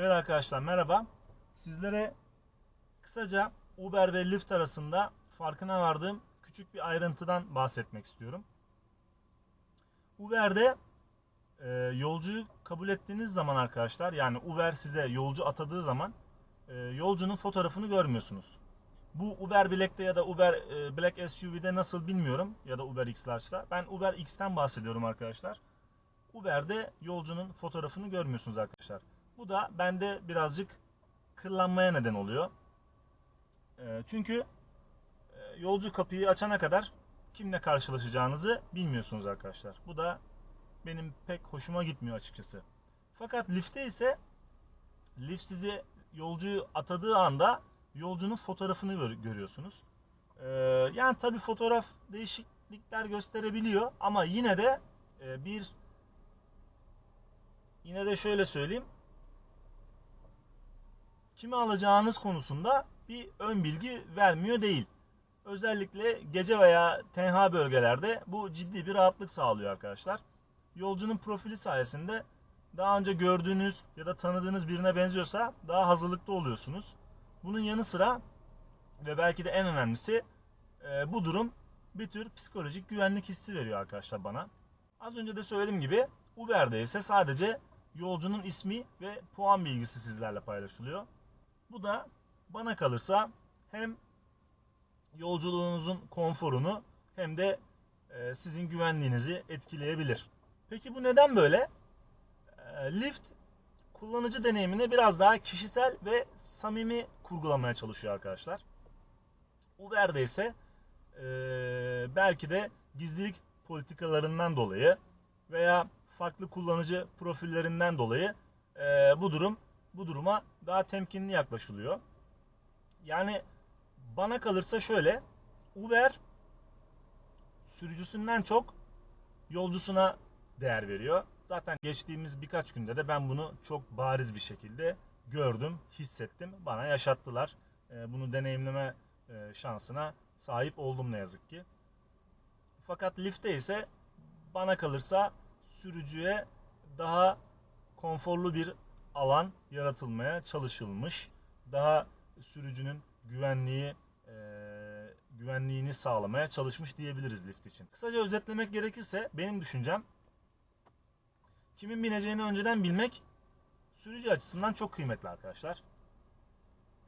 Evet arkadaşlar merhaba. Sizlere kısaca Uber ve Lyft arasında farkına vardığım küçük bir ayrıntıdan bahsetmek istiyorum. Uber'de e, yolcuyu kabul ettiğiniz zaman arkadaşlar yani Uber size yolcu atadığı zaman e, yolcunun fotoğrafını görmüyorsunuz. Bu Uber Black'te ya da Uber e, Black SUV'de nasıl bilmiyorum ya da Uber X. Ben Uber X'ten bahsediyorum arkadaşlar. Uber'de yolcunun fotoğrafını görmüyorsunuz arkadaşlar. Bu da bende birazcık kırlanmaya neden oluyor. E, çünkü e, yolcu kapıyı açana kadar kimle karşılaşacağınızı bilmiyorsunuz arkadaşlar. Bu da benim pek hoşuma gitmiyor açıkçası. Fakat lifte ise lift sizi yolcuyu atadığı anda yolcunun fotoğrafını gör- görüyorsunuz. Ee, yani tabi fotoğraf değişiklikler gösterebiliyor ama yine de e, bir yine de şöyle söyleyeyim kimi alacağınız konusunda bir ön bilgi vermiyor değil. Özellikle gece veya tenha bölgelerde bu ciddi bir rahatlık sağlıyor arkadaşlar. Yolcunun profili sayesinde daha önce gördüğünüz ya da tanıdığınız birine benziyorsa daha hazırlıklı oluyorsunuz. Bunun yanı sıra ve belki de en önemlisi e, bu durum bir tür psikolojik güvenlik hissi veriyor arkadaşlar bana. Az önce de söylediğim gibi Uber'de ise sadece yolcunun ismi ve puan bilgisi sizlerle paylaşılıyor. Bu da bana kalırsa hem yolculuğunuzun konforunu hem de e, sizin güvenliğinizi etkileyebilir. Peki bu neden böyle? E, Lyft kullanıcı deneyimini biraz daha kişisel ve samimi kurgulamaya çalışıyor arkadaşlar. Uber'de ise e, belki de gizlilik politikalarından dolayı veya farklı kullanıcı profillerinden dolayı bu durum bu duruma daha temkinli yaklaşılıyor. Yani bana kalırsa şöyle Uber sürücüsünden çok yolcusuna değer veriyor. Zaten geçtiğimiz birkaç günde de ben bunu çok bariz bir şekilde gördüm, hissettim. Bana yaşattılar. Ee, Bunu deneyimleme e, şansına sahip oldum ne yazık ki. Fakat Lyft'te ise bana kalırsa sürücüye daha konforlu bir alan yaratılmaya çalışılmış. Daha sürücünün güvenliği e, güvenliğini sağlamaya çalışmış diyebiliriz Lyft için. Kısaca özetlemek gerekirse benim düşüncem kimin bineceğini önceden bilmek sürücü açısından çok kıymetli arkadaşlar.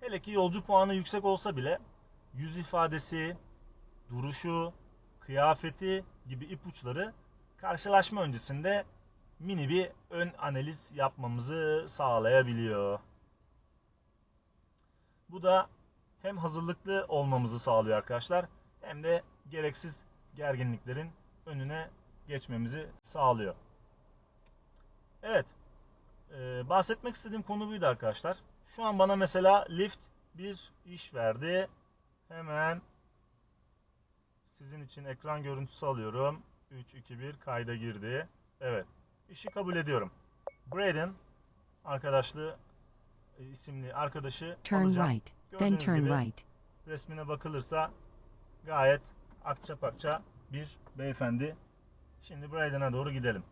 Hele ki yolcu puanı yüksek olsa bile yüz ifadesi, duruşu, kıyafeti gibi ipuçları karşılaşma öncesinde mini bir ön analiz yapmamızı sağlayabiliyor. Bu da hem hazırlıklı olmamızı sağlıyor arkadaşlar hem de gereksiz gerginliklerin önüne geçmemizi sağlıyor. Evet. Ee, bahsetmek istediğim konu buydu arkadaşlar. Şu an bana mesela Lyft bir iş verdi. Hemen sizin için ekran görüntüsü alıyorum. 3, 2, 1 kayda girdi. Evet. İşi kabul ediyorum. Braden arkadaşlığı e, isimli arkadaşı Turn alacağım. right, then turn gibi right. resmine bakılırsa gayet akça pakça bir beyefendi. Şimdi Braden'a doğru gidelim.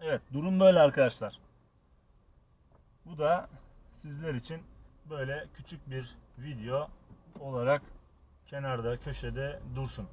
Evet durum böyle arkadaşlar. Bu da sizler için böyle küçük bir video olarak kenarda köşede dursun.